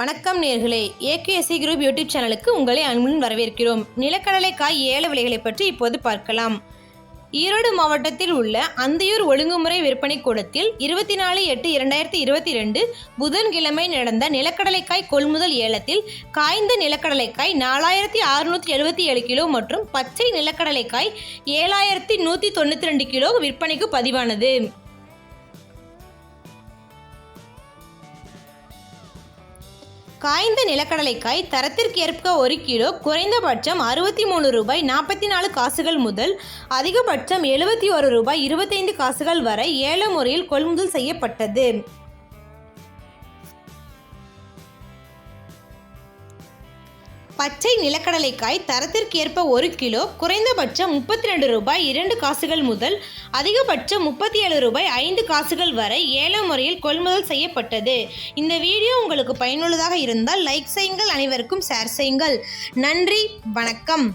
வணக்கம் நேர்களே. AKC group YouTube சேனலுக்கு உங்களை அன்புடன் வரவேற்கிறோம். நிலக்கடலை காய் ஏல விலைகளை பற்றி இப்போது பார்க்கலாம். ஈரோடு மாவட்டத்தில் உள்ள அந்தியூர் ஒழுங்குமுறை விற்பனை கூடத்தில் இருபத்தி நாலு எட்டு இரண்டாயிரத்தி இருபத்தி ரெண்டு புதன்கிழமை நடந்த நிலக்கடலைக்காய் கொள்முதல் ஏலத்தில் காய்ந்த நிலக்கடலைக்காய் நாலாயிரத்தி அறுநூற்றி எழுபத்தி ஏழு கிலோ மற்றும் பச்சை நிலக்கடலைக்காய் ஏழாயிரத்தி நூற்றி தொண்ணூற்றி ரெண்டு கிலோ விற்பனைக்கு பதிவானது. காய்ந்த நிலக்கடலைக்காய் தரத்திற்கேற்ப ஒரு கிலோ குறைந்தபட்சம் அறுபத்தி மூணு ரூபாய் நாற்பத்தி நாலு காசுகள் முதல் அதிகபட்சம் எழுபத்தி ஒரு ரூபாய் இருபத்தைந்து காசுகள் வரை ஏல முறையில் கொள்முதல் செய்யப்பட்டது. பச்சை நிலக்கடலைக்காய் தரத்திற்கேற்ப ஒரு கிலோ குறைந்தபட்சம் முப்பத்தி ரெண்டு ரூபாய் இரண்டு காசுகள் முதல் அதிகபட்சம் முப்பத்தி ஏழு ரூபாய் ஐந்து காசுகள் வரை ஏழாம் முறையில் கொள்முதல் செய்யப்பட்டது. இந்த வீடியோ உங்களுக்கு பயனுள்ளதாக இருந்தால் லைக் செய்யுங்கள் அனைவருக்கும் ஷேர் செய்யுங்கள். நன்றி வணக்கம்.